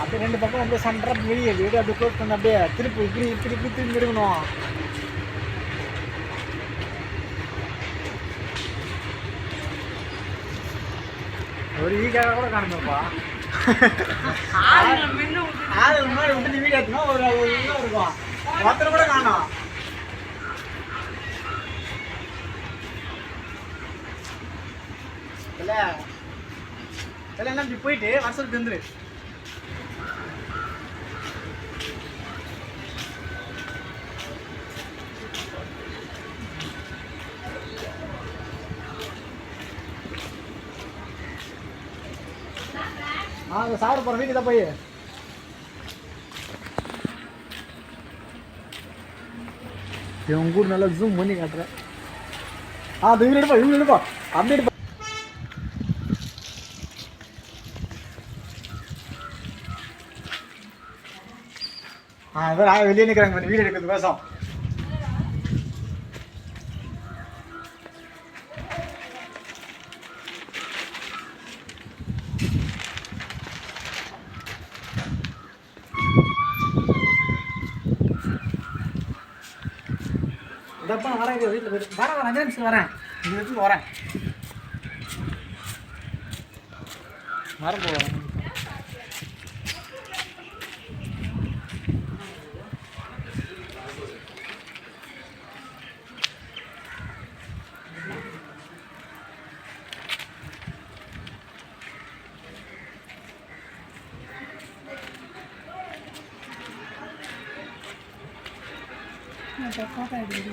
அப்படியே ரெண்டு பக்கம் அப்படியே சென்டரா வெளியே வீடு அப்படியே க்ளோஸ் பண்ணி அப்படியே திருப்பி இப்படி இப்படி இப்படி திரும்பி எடுக்கணும். ஒரு ஈக்காக கூட காணுங்கப்பா ஆளு முன்னாடி விட்டு வீடு ஏற்றணும் ஒரு இருக்கும். ஒருத்தர் கூட காணும். இல்லை இல்லை இப்படி போயிட்டு? வருஷத்துக்கு வந்துரு ஆ அந்த சாப்பிட போகிறேன் வீட்டுக்கு தான் போய். இவன் கூட நல்லா ஜூம் பண்ணி காட்டுறேன். ஆ அது இவங்க எடுப்பா இவங்க எடுப்பா. அப்படி எடுப்பா. ஆ இவர் ஆ வெளியே நிற்கிறாங்க பாரு, வீடியோ எடுக்கிறது பேசும் இதப்பா வரேன் வீட்டில் போயிட்டு. வரேன் வரேன் அஞ்சு நிமிஷம் வரேன். இந்த இடத்துக்கு வரேன். வரப்போ வரேன் なんか考え对る。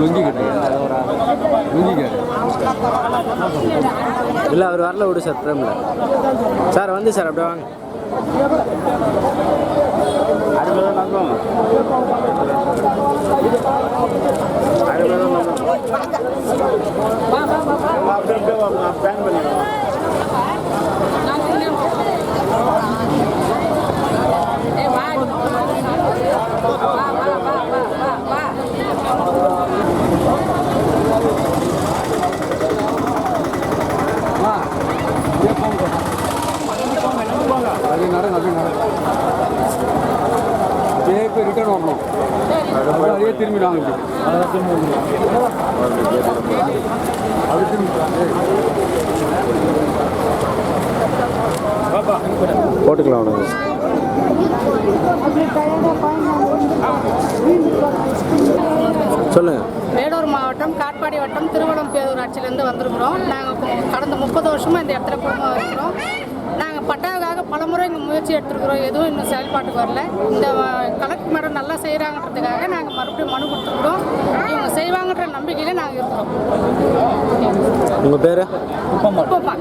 லுங்கி கட்டுங்க லுங்கி கட்டு. இல்லை அவர் வரல விடு சார் பிரேமில் சார் வந்து சார் அப்படியே வாங்க. அடுத்த தான் நம்புவாங்க தான் நம்புவாங்க போய் ரிட்டர்ன் வரணும் அப்படியே அப்படியே திரும்பி வாங்க இப்படி அது திரும்பி போட்டுக்கலாம் உனக்கு சொல்லுங்க. வேலூர் மாவட்டம் காட்பாடி வட்டம் திருவள்ளம்பேரூர் ஆட்சியிலேருந்து வந்திருக்கிறோம். நாங்கள் கடந்த முப்பது வருஷமாக இந்த இடத்துல குடும்பம் இருக்கிறோம். நாங்கள் பட்டாவுக்காக பலமுறை இங்கே முயற்சி எடுத்துருக்குறோம். எதுவும் இன்னும் செயல்பாட்டுக்கு வரல. இந்த கலெக்டர் மேடம் நல்லா செய்கிறாங்கன்றதுக்காக நாங்கள் மறுபடியும் மனு கொடுத்துருக்குறோம். இவங்க செய்வாங்கன்ற நம்பிக்கையில் நாங்கள் இருக்கிறோம். உங்கள் பேர்? உப்பமா.